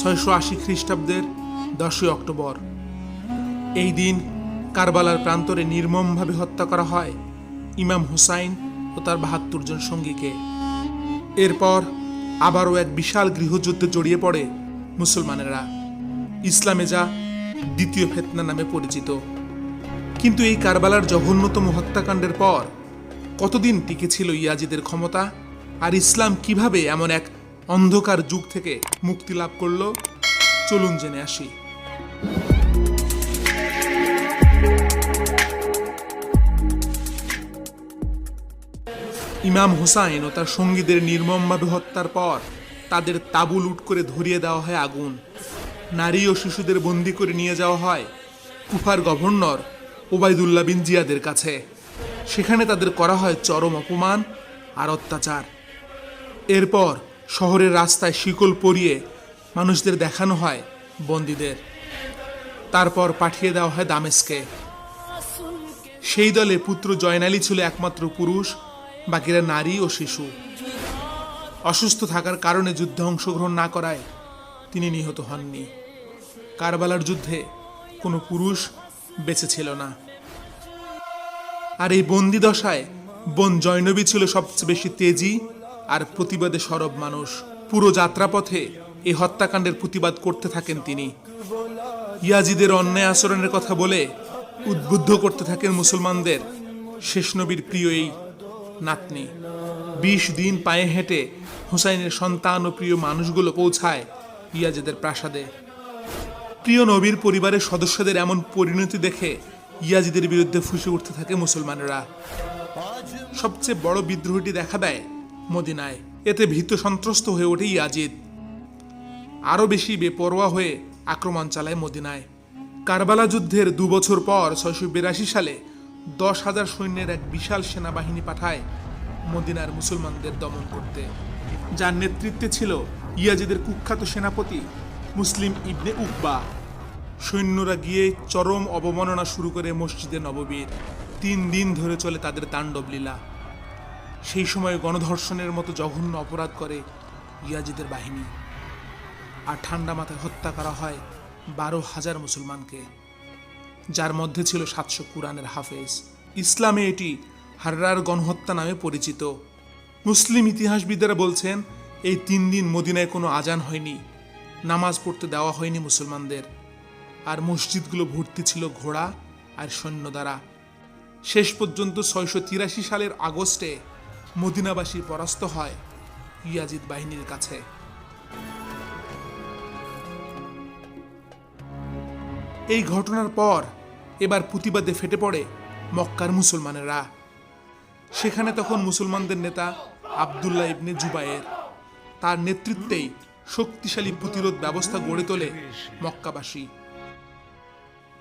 ছয়শো আশি খ্রিস্টাব্দের দশই অক্টোবর। এই দিন কারবালার প্রান্তরে নির্মমভাবে হত্যা করা হয় ইমাম হুসাইন ও তার বাহাত্তর জন সঙ্গীকে। এরপর আবারও এক বিশাল গৃহযুদ্ধে জড়িয়ে পড়ে মুসলমানেরা। ইসলামে যা দ্বিতীয় ফেতনা নামে পরিচিত। কিন্তু এই কারবালার জঘন্যতম হত্যাকাণ্ডের পর কতদিন টিকে ছিল ইয়াজিদের ক্ষমতা? আর ইসলাম কীভাবে এমন এক অন্ধকার যুগ থেকে মুক্তি লাভ করল। চলুন জেনে আসি। ইমাম হুসাইন ও তার সঙ্গীদের নির্মমভাবে হত্যার পর তাদের তাবু লুট করে ধরিয়ে দেওয়া হয় আগুন। নারী ও শিশুদের বন্দি করে নিয়ে যাওয়া হয় কুফার গভর্নর ওবায়দুল্লাহ বিন জিয়াদের কাছে। সেখানে তাদের করা হয় চরম অপমান আর অত্যাচার। এরপর শহরের রাস্তায় শিকল পরিয়ে মানুষদের দেখানো হয় বন্দীদের। তারপর পাঠিয়ে দেওয়া হয় দামেস্কে। সেই দলে পুত্র জয়নালী ছিল একমাত্র পুরুষ, বাকিরা নারী ও শিশু। অসুস্থ থাকার কারণে যুদ্ধে অংশগ্রহণ না করায় তিনি নিহত হননি। কারবালার যুদ্ধে কোনো পুরুষ বেঁচে ছিল না। আর এই বন্দি দশায় বোন জয়নবী ছিল সবচেয়ে বেশি তেজি আর প্রতিবাদে সরব মানুষ। পুরো যাত্রাপথে এই হত্যাকাণ্ডের প্রতিবাদ করতে থাকেন তিনি। ইয়াজিদের অন্যায় আচরণের কথা বলে উদ্বুদ্ধ করতে থাকেন মুসলমানদের শেষ নবীর প্রিয় এই নাতনি। বিশ দিন পায়ে হেঁটে হুসাইনের সন্তান ও প্রিয় মানুষগুলো পৌঁছায় ইয়াজিদের প্রাসাদে। প্রিয় নবীর পরিবারের সদস্যদের এমন পরিণতি দেখে ইয়াজিদের বিরুদ্ধে ফুসে উঠতে থাকে মুসলমানেরা। সবচেয়ে বড় বিদ্রোহটি দেখা দেয় মদিনায়। এতে ভীত সন্ত্রস্ত হয়ে ওঠে ইয়াজিদ। আরও বেশি বেপরোয়া হয়ে আক্রমণ চালায় মদিনায়। কারবালা যুদ্ধের দু বছর পর ছয়শো বিরাশি সালে দশ হাজার সৈন্যের এক বিশাল সেনাবাহিনী পাঠায় মদিনার মুসলমানদের দমন করতে। যার নেতৃত্বে ছিল ইয়াজিদের কুখ্যাত সেনাপতি মুসলিম ইবনে উকবা। সৈন্যরা গিয়ে চরম অবমাননা শুরু করে মসজিদে নববীর। তিন দিন ধরে চলে তাদের তাণ্ডব লীলা। সেই সময় গণধর্ষণের মতো জঘন্য অপরাধ করে ইয়াজিদের বাহিনী। আর ঠান্ডা মাথায় হত্যা করা হয় বারো হাজার মুসলমানকে, যার মধ্যে ছিল সাতশো কুরআনের হাফেজ। ইসলামে এটি হাররার গণহত্যা নামে পরিচিত। মুসলিম ইতিহাসবিদেরা বলছেন, এই তিন দিন মদিনায় কোনো আজান হয়নি, নামাজ পড়তে দেওয়া হয়নি মুসলমানদের, আর মসজিদগুলো ভর্তি ছিল ঘোড়া আর সৈন্য দ্বারা শেষ পর্যন্ত ছয়শো তিরাশি সালের আগস্টে মদিনাবাসী পরাস্ত হয় ইয়াজিদ বাহিনীর কাছে। এই ঘটনার পর এবার প্রতিবাদে ফেটে পড়ে মক্কার মুসলমানেরা। সেখানে তখন মুসলমানদের নেতা আবদুল্লাহ ইবনে জুবায়ের তার নেতৃত্বেই শক্তিশালী প্রতিরোধ ব্যবস্থা গড়ে তোলে মক্কাবাসী।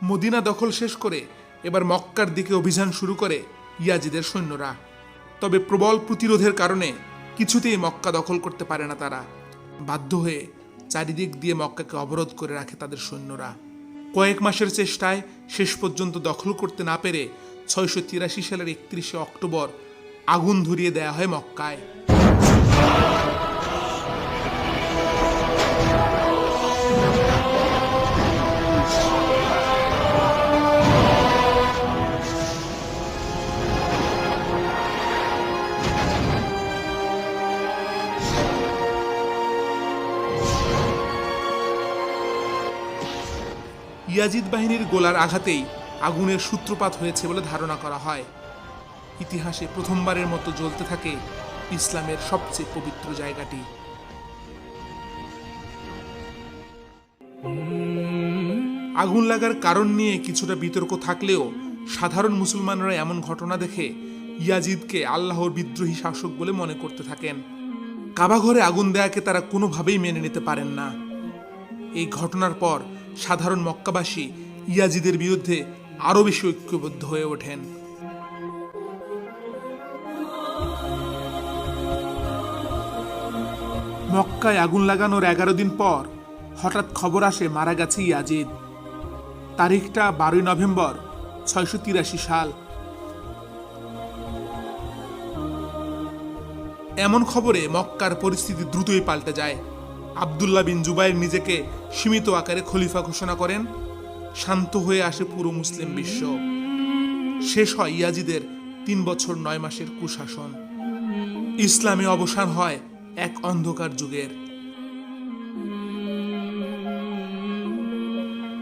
মদিনা দখল শেষ করে এবার মক্কার দিকে অভিযান শুরু করে ইয়াজিদের সৈন্যরা। তবে প্রবল প্রতিরোধের কারণে কিছুতেই মক্কা দখল করতে পারে না তারা। বাধ্য হয়ে চারিদিক দিয়ে মক্কাকে অবরোধ করে রাখে তাদের সৈন্যরা। কয়েক মাসের চেষ্টায় শেষ পর্যন্ত দখল করতে না পেরে ছয়শো তিরাশি সালের একত্রিশে অক্টোবর আগুন ধরিয়ে দেয়া হয় মক্কায়। ইয়াজিদ বাহিনীর গোলার আঘাতেই আগুনের সূত্রপাত হয়েছে বলে ধারণা করা হয়। ইতিহাসে প্রথমবারের মতো জ্বলতে থাকে ইসলামের সবচেয়ে পবিত্র জায়গাটি। আগুন লাগার কারণ নিয়ে কিছুটা বিতর্ক থাকলেও সাধারণ মুসলমানরা এমন ঘটনা দেখে ইয়াজিদকে আল্লাহর বিদ্রোহী শাসক বলে মনে করতে থাকেন। কাবাঘরে আগুন দেয়াকে তারা কোনোভাবেই মেনে নিতে পারেন না। এই ঘটনার পর সাধারণ মক্কাবাসী ইয়াজিদের বিরুদ্ধে আরও বেশি ঐক্যবদ্ধ হয়ে ওঠেন। মক্কায় আগুন লাগানোর এগারো দিন পর হঠাৎ খবর আসে মারা গেছে ইয়াজিদ। তারিখটা বারোই নভেম্বর ছয়শো তিরাশি সাল। এমন খবরে মক্কার পরিস্থিতি দ্রুতই পাল্টে যায়। আবদুল্লাহ বিন জুবাইর নিজেকে সীমিত আকারে খলিফা ঘোষণা করেন। শান্ত হয়ে আসে পুরো মুসলিম বিশ্ব। শেষ হয় ইয়াজিদের তিন বছর নয় মাসের কুশাসন। ইসলামে অবসান হয় এক অন্ধকার যুগের।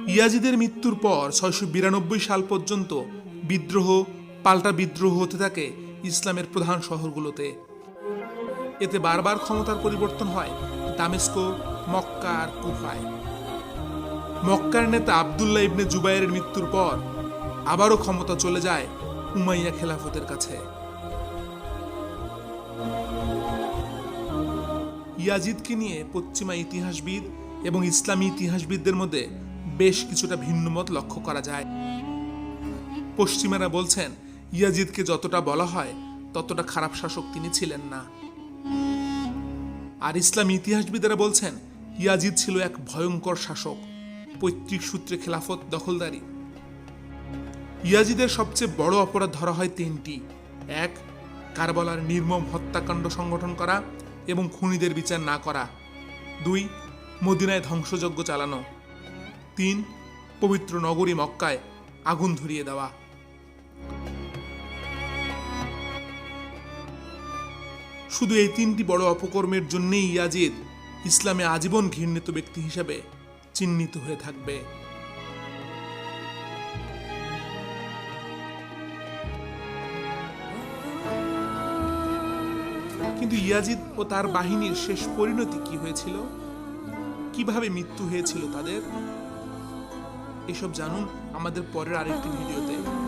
ইয়াজিদের মৃত্যুর পর ছয়শো বিরানব্বই সাল পর্যন্ত বিদ্রোহ, পাল্টা বিদ্রোহ হতে থাকে ইসলামের প্রধান শহরগুলোতে। এতে বারবার ক্ষমতার পরিবর্তন হয়। দামেস্কো, মক্কা আর কুফায়। মক্কার নেতা আবদুল্লাহ ইবনে জুবাইরের মৃত্যুর পর আবারও ক্ষমতা চলে যায় উমাইয়া খেলাফতের কাছে। ইয়াজিদকে নিয়ে পশ্চিমা ইতিহাসবিদ এবং ইসলামী ইতিহাসবিদদের মধ্যে বেশ কিছুটা ভিন্নমত লক্ষ্য করা যায়। পশ্চিমারা বলছেন, ইয়াজিদকে যতটা বলা হয় ততটা খারাপ শাসক তিনি ছিলেন না। আর ইসলামী ইতিহাসবিদেরা বলছেন, ইয়াজিদ ছিল এক ভয়ঙ্কর শাসক, পৈতৃক সূত্রে খেলাফত দখলদারি। ইয়াজিদের সবচেয়ে বড় অপরাধ ধরা হয় তিনটি। এক, কারবালার নির্মম হত্যাকাণ্ড সংগঠন করা এবং খুনিদের বিচার না করা। দুই, মদিনায় ধ্বংসযজ্ঞ চালানো। তিন, পবিত্র নগরী মক্কায় আগুন ধরিয়ে দেওয়া। শুধু এই তিনটি বড় অপকর্মের জন্যই ইয়াজিদ ইসলামে আজীবন ঘৃণিত ব্যক্তি হিসাবে চিহ্নিত হয়ে থাকবে। কিন্তু ইয়াজিদ ও তার বাহিনীর শেষ পরিণতি কি হয়েছিল? কীভাবে মৃত্যু হয়েছিল তাদের? এসব জানুন আমাদের পরের আরেকটি ভিডিওতে।